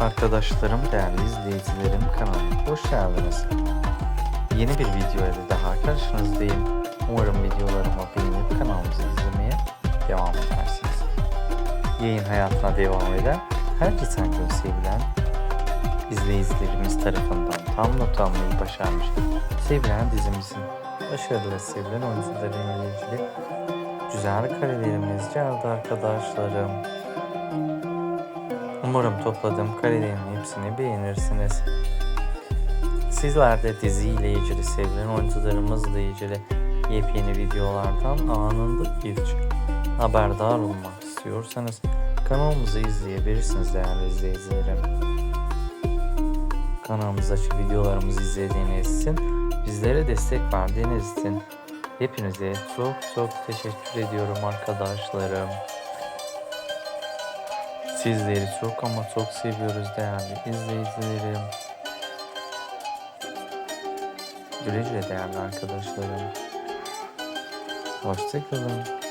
Arkadaşlarım, değerli izleyicilerim kanalıma hoş geldiniz. Yeni bir video ile daha karşınızdayım. Umarım videolarımı beğenip kanalımızı izlemeye devam edersiniz. Yayın hayatına devam eden, her geçen gün sevilen izleyicilerimiz tarafından tam not almayı başarmış sevilen dizimizin başarılı sevilen oyuncularıyla ilgili güzel karelerimiz geldi arkadaşlarım. Umarım topladığım karelerin hepsini beğenirsiniz. Sizler de diziyle ilgili sevilen oyuncularımızla ilgili yepyeni videolardan anında ilk haberdar olmak istiyorsanız kanalımızı izleyebilirsiniz değerli izleyicilerim. Kanalımızdaki videolarımızı izlediğiniz için, bizlere destek verdiğiniz için hepinize çok çok teşekkür ediyorum arkadaşlarım. Sizleri çok ama çok seviyoruz değerli izleyicilerim. Güle güle değerli arkadaşlarım. Hoşçakalın.